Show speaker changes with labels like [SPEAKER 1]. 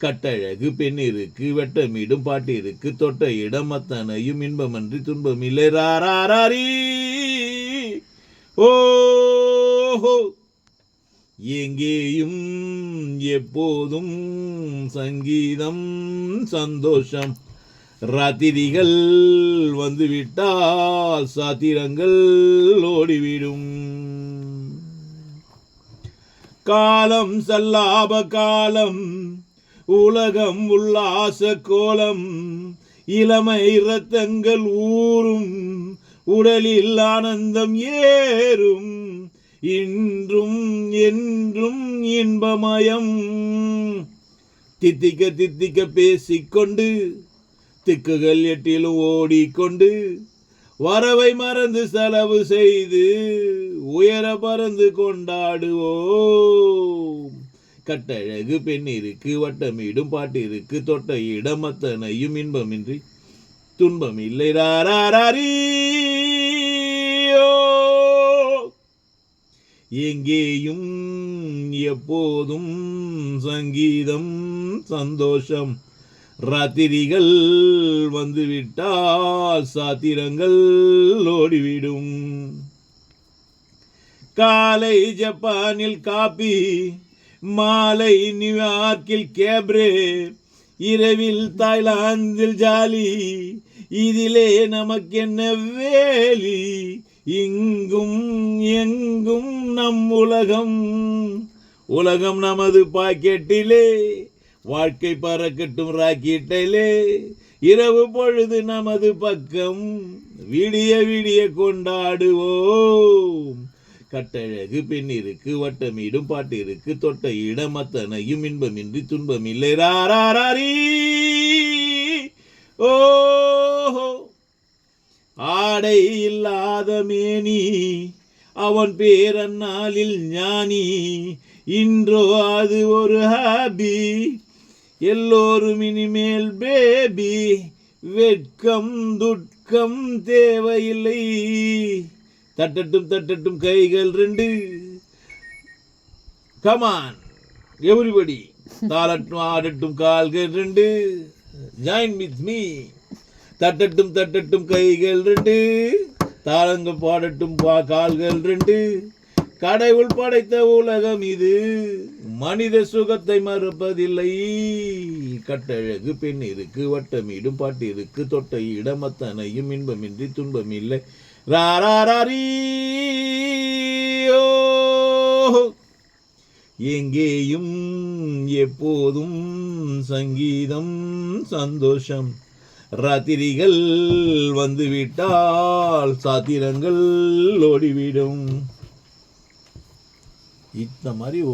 [SPEAKER 1] கட்டழகு பெண்ணிருக்கு வெட்டமிடும் பாட்டிருக்கு தொட்ட இடம் அத்தனையும் இன்பமன்றி துன்பமில்லை ராராரி ஓஹோ எங்கேயும் எப்போதும் சங்கீதம் சந்தோஷம். ராத்திரிகள் வந்துவிட்டால் சாத்திரங்கள் ஓடிவிடும். காலம் சல்லாப காலம் உலகம் உல்லாச கோலம் இளமை இரத்தங்கள் ஊறும் உடலில் ஆனந்தம் ஏறும். இன்றும் என்றும் இன்பமயம். தித்திக்க தித்திக்க பேசிக்கொண்டு திக்குகள் எட்டிலும் ஓடிக்கொண்டு வரவை மறந்து செலவு செய்து உயர பறந்து கொண்டாடுவோம். கட்டழகு பெண்ணிருக்கு வட்டமிடும் பாட்டிருக்கு தொட்ட இடம் அத்தனையும் இன்பமின்றி துன்பம் இல்லை ராராரி எங்கேயும் எப்போதும் சங்கீதம் சந்தோஷம். ராத்திரிகள் வந்துவிட்டால் சாத்திரங்கள் ஓடிவிடும். காலை ஜப்பானில் காப்பி மாலை நியூயார்க்கில் கேப்ரே இரவில் தாய்லாந்தில் ஜாலி இதிலே நமக்கென்ன வேலி? இங்கும் எங்கும் நம் உலகம்? உலகம் நமது பாக்கெட்டிலே வாழ்க்கை பறக்கட்டும் ராக்கெட்டிலே. இரவு பொழுது நமது பக்கம் விடிய விடிய கொண்டாடுவோம். கட்டழகு பெண்ணிருக்கு வட்டமிடும் பாட்டிற்கு தொட்ட இடமத்தனையும் இன்பமின்றி இன்பமின்றி துன்பமில்லை. ராராரி ஓஹோ. ஆடை இல்லாத மேனி அவன் பேரன்னாலில் ஞானி. இன்றோ அது ஒரு ஹாபி எல்லோரும் இனிமேல் பேபி. வெட்கம் துட்கம் தேவையில்லை. தட்டட்டும் தட்டட்டும் கைகள் ரெண்டு. கமான் எவ்ரிபடி தாளட்டும் ஆடட்டும் கால்கள் ரெண்டு. ஜாயின் வித் மீ தட்டட்டும் தட்டட்டும் கைகள் ரெண்டு. தாளங்க பாடட்டும் பா- கால்கள் ரெண்டு. கடவுள் படைத்த உலகம் இது. மனித சுகத்தை மறுப்பதில்லை. கட்டழகு பெண் இருக்கு வட்டமிடும் பாட்டு தொட்ட இடமத்தனையும் இன்பமின்றி துன்பமில்லை. ராராரி எங்கேயும் எப்போதும் சங்கீதம் சந்தோஷம். ராத்திரிகள் வந்துவிட்டால் சாத்திரங்கள் ஓடிவிடும். இந்த மாதிரி